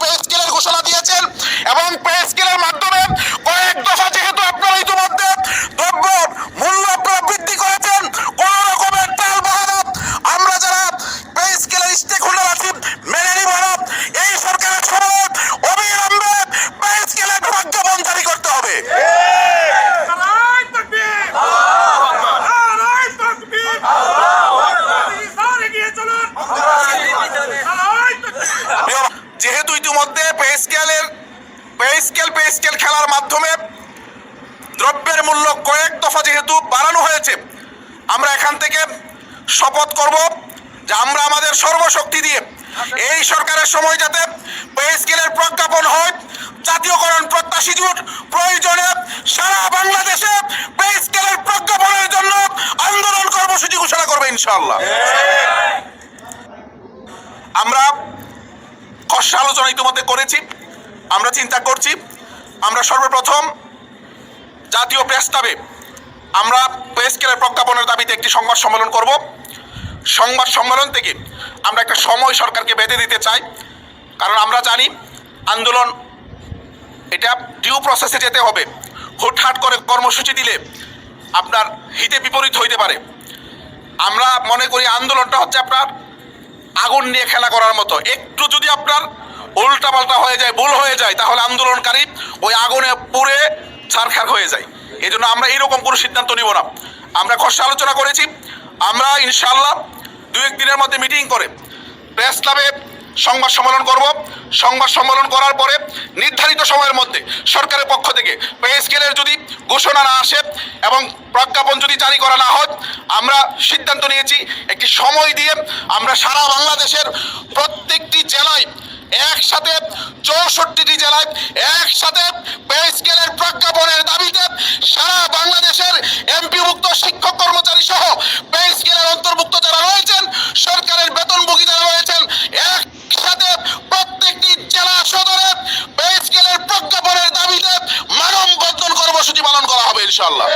Pay ঘোষণা দিয়েছেন এবং পে মাধ্যমে কয়েক দফা যেহেতু আপনারা ইতিমধ্যে দ্রব্য মূল্য আপনারা বৃদ্ধি করেছেন কোন রকমের টাল বাহাদত আমরা যারা পে স্কেলের স্টেক হোল্ডার আছি মেনে নিব এই সরকারের সময় অবিলম্বে পে স্কেলের জারি করতে হবে চলুন ইতিমধ্যে পে স্কেলের পে স্কেল পে স্কেল খেলার মাধ্যমে দ্রব্যের মূল্য কয়েক দফা যেহেতু বাড়ানো হয়েছে, আমরা এখান থেকে শপথ করব যে আমরা আমাদের সর্বশক্তি দিয়ে এই সরকারের সময় যাতে পে স্কেলের প্রজ্ঞাপন হয়, জাতীয়করণ প্রত্যাশী জোট প্রয়োজনে সারা বাংলাদেশে পে স্কেলের প্রজ্ঞাপনের জন্য আন্দোলন কর্মসূচি ঘোষণা করবে ইনশাআল্লাহ। আমরা খসড়া আলোচনা ইতিমধ্যে করেছি। আমরা চিন্তা করছি। আমরা সর্বপ্রথম জাতীয় প্রস্তাবে আমরা প্রেস স্কেলের প্রজ্ঞাপনের দাবিতে একটি সংবাদ সম্মেলন করব। সংবাদ সম্মেলন থেকে আমরা একটা সময় সরকারকে বেঁধে দিতে চাই। কারণ আমরা জানি আন্দোলন এটা ডিউ প্রসেসে যেতে হবে। হুটহাট করে কর্মসূচি দিলে আপনার হিতে বিপরীত হইতে পারে। আমরা মনে করি আন্দোলনটা হচ্ছে আপনার আগুন নিয়ে খেলা করার মতো। একটু আপনার উল্টা পাল্টা হয়ে যায়, ভুল হয়ে যায়, তাহলে আন্দোলনকারী ওই আগুনে পুড়ে ছারখার হয়ে যায়। এই জন্য আমরা এইরকম কোনো সিদ্ধান্ত নিব না। আমরা খসড়া আলোচনা করেছি। আমরা ইনশাল্লাহ দু এক দিনের মধ্যে মিটিং করে প্রেস ক্লাবে সংবাদ সম্মেলন করব। সংবাদ সম্মেলন করার পরে নির্ধারিত সময়ের মধ্যে সরকারের পক্ষ থেকে পে স্কেলের যদি ঘোষণা না আসে এবং প্রজ্ঞাপন যদি জারি করা না হয় আমরা সিদ্ধান্ত নিয়েছি একটি সময় দিয়ে আমরা সারা বাংলাদেশের প্রত্যেকটি জেলায় একসাথে চৌষট্টিটি জেলায় একসাথে পে প্রজ্ঞাপনের দাবিতে সারা বাংলাদেশের এমপিভুক্ত শিক্ষক কর্মচারী সহ পে স্কেলের অন্তর্ভুক্ত যারা রয়েছেন, সরকারের বেতনভোগী যারা রয়েছেন, একসাথে প্রত্যেকটি জেলা সদরে পে স্কেলের প্রজ্ঞাপনের দাবিতে মানববন্ধন কর্মসূচি পালন করা হবে ইনশাল্লাহ